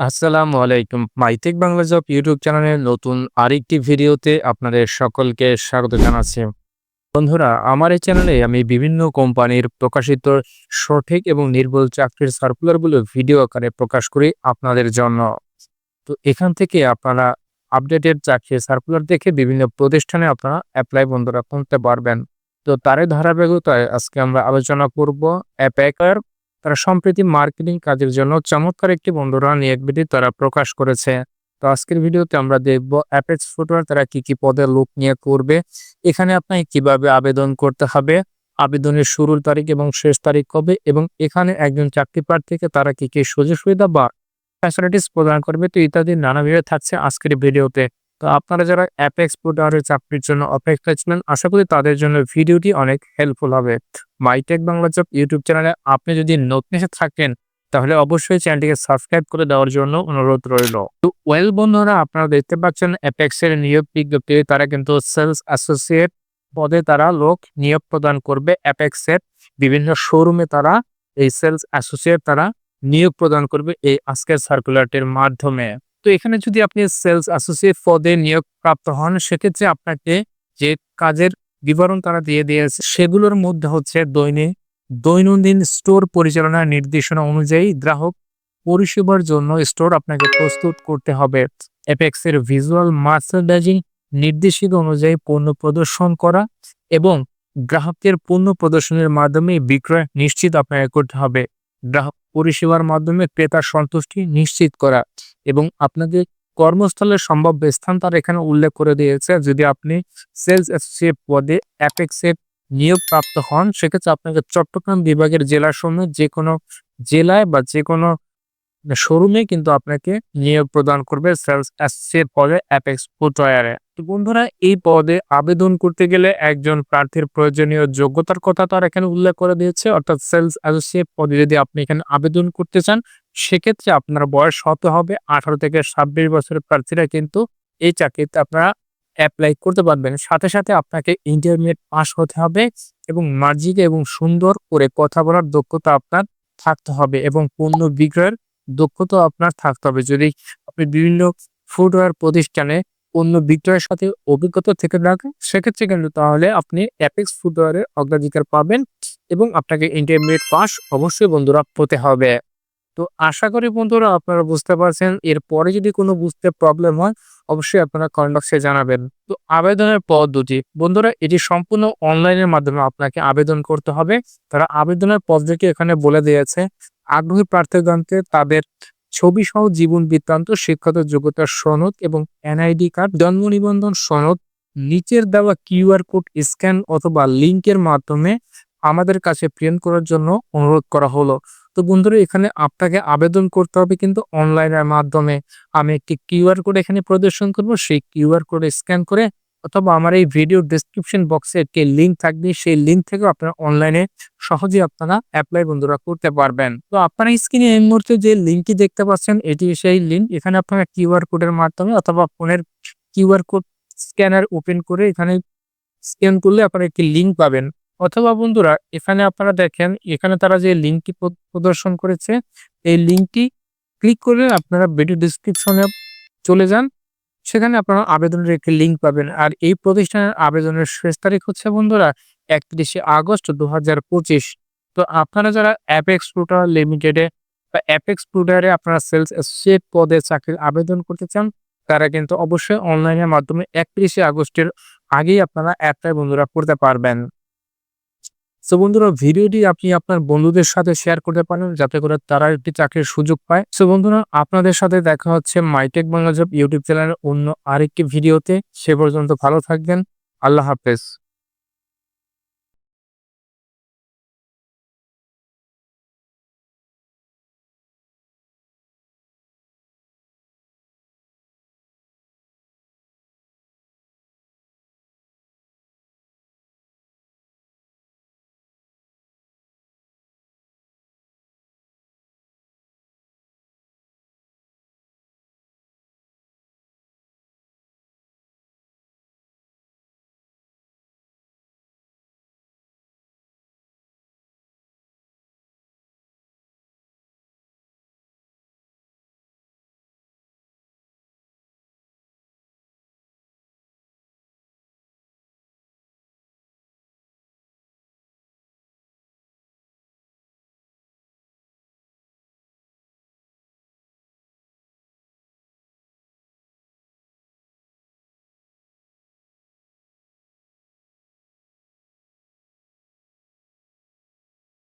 আসসালামু আলাইকুম। MyTech Bangla job YouTube চ্যানেলের নতুন আরেকটি ভিডিওতে আপনাদের সকলকে স্বাগত জানাচ্ছি। বন্ধুরা, আমার এই চ্যানেলে আমি বিভিন্ন কোম্পানির প্রকাশিত সঠিক এবং নির্ভুল চাকরির সার্কুলারগুলো ভিডিও আকারে প্রকাশ করি আপনাদের জন্য। তো এখান থেকে আপনারা আপডেটেড চাকরির সার্কুলার দেখে বিভিন্ন প্রতিষ্ঠানে আপনারা অ্যাপ্লাই বন্ধুরা করতে পারবেন। তো তারই ধারাবাহিকতায় আজকে আমরা আলোচনা করব অ্যাপ্যাকার তারা সম্প্রতি মার্কেটিং কাজের জন্য চমৎকার একটি বন্ধুরা নিয়োগ বিধি তারা প্রকাশ করেছে। তো আজকের ভিডিওতে আমরা দেখব অ্যাপেক্স ফুটওয়ার তারা কি কি পদে লোক নিয়ে করবে, এখানে আপনাকে কীভাবে আবেদন করতে হবে, আবেদনের শুরুর তারিখ এবং শেষ তারিখ কবে এবং এখানে একজন চাকরি প্রার্থীকে তারা কি কি সুযোগ সুবিধা বা ফ্যাসিলিটিস প্রদান করবে, তো ইত্যাদি নানা ভিডিও থাকছে আজকের ভিডিওতে। তো আপনারা যারা অ্যাপেক্স ফুটওয়ারের চাকরির জন্য অপেক্ষা ছিলেন, আশা করি তাদের জন্য ভিডিওটি অনেক হেল্পফুল হবে। মাইটেক বাংলা জব ইউটিউব চ্যানেলে আপনি যদি নতুন এসে থাকেন, তাহলে অবশ্যই চ্যানেলটিকে সাবস্ক্রাইব করে দেওয়ার জন্য অনুরোধ রইল। তো ওয়েল বন্ধুরা, আপনারা দেখতে পাচ্ছেন অ্যাপেক্সের নিয়োগ বিজ্ঞপ্তি, তারা কিন্তু সেলস অ্যাসোসিয়েট পদে তারা লোক নিয়োগ প্রদান করবে। অ্যাপেক্সের বিভিন্ন শোরুমে তারা এই সেলস অ্যাসোসিয়েট তারা নিয়োগ প্রদান করবে এই আজকের সার্কুলারটির মাধ্যমে। তো এখানে যদি আপনি সেলস অ্যাসোসিয়েট পদে নিয়োগ প্রাপ্ত হন, সেক্ষেত্রে আপনাকে যে কাজের বিবরণ তারা দিয়ে দিয়েছে, সেগুলোর মধ্যে হচ্ছে দৈনিক দৈনন্দিন স্টোর পরিচালনা নির্দেশনা অনুযায়ী গ্রাহক পরিষেবার জন্য স্টোর আপনাকে প্রস্তুত করতে হবে। এপেক্সের ভিজুয়াল মার্চেন্ডাইজিং নির্দেশিকা অনুযায়ী পণ্য প্রদর্শন করা এবং গ্রাহকের পণ্য প্রদর্শনের মাধ্যমে বিক্রয় নিশ্চিত আপনাকে করতে হবে। গ্রাহক পরিষেবার মাধ্যমে ক্রেতার সন্তুষ্টি নিশ্চিত করা এবং আপনাদের কর্মস্থলের সম্ভাব্য স্থান তার এখানে উল্লেখ করে দিয়েছে। যদি আপনি সেলস অ্যাসোসিয়েট পদে অ্যাপেক্সে নিয়োগ প্রাপ্ত হন, সেক্ষেত্রে আপনাকে চট্টগ্রাম বিভাগের জেলার সময় যে কোনো জেলায় বা যে কোনো শোরুমে কিন্তু আপনাকে নিয়োগ প্রদান করবে সেলস অ্যাসোসিয়েট পদে অ্যাপেক্স ফুটওয়ারে তো বন্ধুরা, এই পদে আবেদন করতে গেলে একজন প্রার্থীর প্রয়োজনীয় যোগ্যতার কথা তার এখানে উল্লেখ করে দিয়েছে, অর্থাৎ সেলস অ্যাসোসিয়েট পদে যদি আপনি এখানে আবেদন করতে চান, সেক্ষেত্রে আপনার বয়স হতে হবে, আঠারো থেকে ছাব্বিশ বছরের প্রার্থীরা কিন্তু এই চাকরিতে আপনারা অ্যাপ্লাই করতে পারবেন। সাথে সাথে আপনাকে ইন্টারমিডিয়েট পাস হতে হবে এবং মার্জিক এবং সুন্দর করে কথা বলার দক্ষতা আপনার থাকতে হবে এবং পণ্য বিক্রয়ের দক্ষতা আপনার থাকতে হবে। যদি আপনি বিভিন্ন ফুটওয়্যার প্রতিষ্ঠানে অন্য বিক্রয়ের সাথে অভিজ্ঞতা থেকে রাখেন সেক্ষেত্রে কিন্তু তাহলে আপনি অ্যাপেক্স ফুটওয়্যারের অগ্রাধিকার পাবেন এবং আপনাকে ইন্টারমিডিয়েট পাস অবশ্যই বন্ধুরা পেতে হবে। তো আশা করি বন্ধুরা আপনারা বুঝতে পারছেন। এরপরে যদি কোনো বুঝতে প্রবলেম হয়, অবশ্যই আপনারা কমেন্ট বক্সে জানাবেন। তো আবেদনের পদ্ধতি বন্ধুরা, এটি সম্পূর্ণ অনলাইনের মাধ্যমে আপনাকে আবেদন করতে হবে। তারা আবেদনের পদ্ধতি এখানে বলে দিয়েছে। আগ্রহী প্রার্থীগণকে তাদের ছবি সহ জীবন বৃত্তান্ত, শিক্ষাগত যোগ্যতার সনদ এবং এনআইডি কার্ড, জন্ম নিবন্ধন সনদ, নিচের দেওয়া কিউআর কোড স্ক্যান অথবা লিংকের মাধ্যমে আমাদের কাছে প্রিন্ট করার জন্য অনুরোধ করা হলো। তো বন্ধুরা, এখানে আপনাকে আবেদন করতে হবে কিন্তু অনলাইনের মাধ্যমে। আমি একটি কিউআর কোড এখানে প্রদর্শন করব। সেই কিউআর কোড স্ক্যান করে অথবা আমার এই ভিডিও ডিসক্রিপশন বক্সে একটি লিঙ্ক থাকবে, সেই লিঙ্ক থেকে আপনারা অনলাইনে সহজে আপনারা অ্যাপ্লাই বন্ধুরা করতে পারবেন। তো আপনারা স্ক্রিনে এই মুহূর্তে যে লিঙ্কটি দেখতে পাচ্ছেন, এটি সেই লিঙ্ক এখানে আপনারা কিউআর কোডের মাধ্যমে অথবা ফোনের কিউআর কোড স্ক্যানার ওপেন করে এখানে স্ক্যান করলে আপনারা একটি লিঙ্ক পাবেন। অথবা বন্ধুরা, এখানে আপনারা দেখেন, এখানে তারা যে লিঙ্কটি প্রদর্শন করেছে, এই লিঙ্কটি ক্লিক করলে আপনারা ভিডিও ডিসক্রিপশনে চলে যান। সেখানে আপনারা আবেদনের একটি লিঙ্ক পাবেন। আর এই প্রতিষ্ঠানের আবেদনের শেষ তারিখ হচ্ছে বন্ধুরা একত্রিশে আগস্ট দু হাজার পঁচিশ। তো আপনারা যারা অ্যাপেক্স প্রুটার লিমিটেডে বা অ্যাপেক্স প্রুটারে আপনারা সেলস অ্যাসোসিয়েট পদে চাকরির আবেদন করতে চান, তারা কিন্তু অবশ্যই অনলাইনের মাধ্যমে একত্রিশে আগস্টের আগেই আপনারা অ্যাপটাই বন্ধুরা করতে পারবেন। সো বন্ধুরা, ভিডিওটি আপনি আপনার বন্ধুদের সাথে শেয়ার করতে পারেন, যাতে করে তারা একটি চাকরির সুযোগ পায়। সো বন্ধুরা, আপনাদের সাথে দেখা হচ্ছে মাইটেক বাংলা জব ইউটিউব চ্যানেলের অন্য আরেকটি ভিডিওতে। সে পর্যন্ত ভালো থাকবেন। আল্লাহ হাফেজ।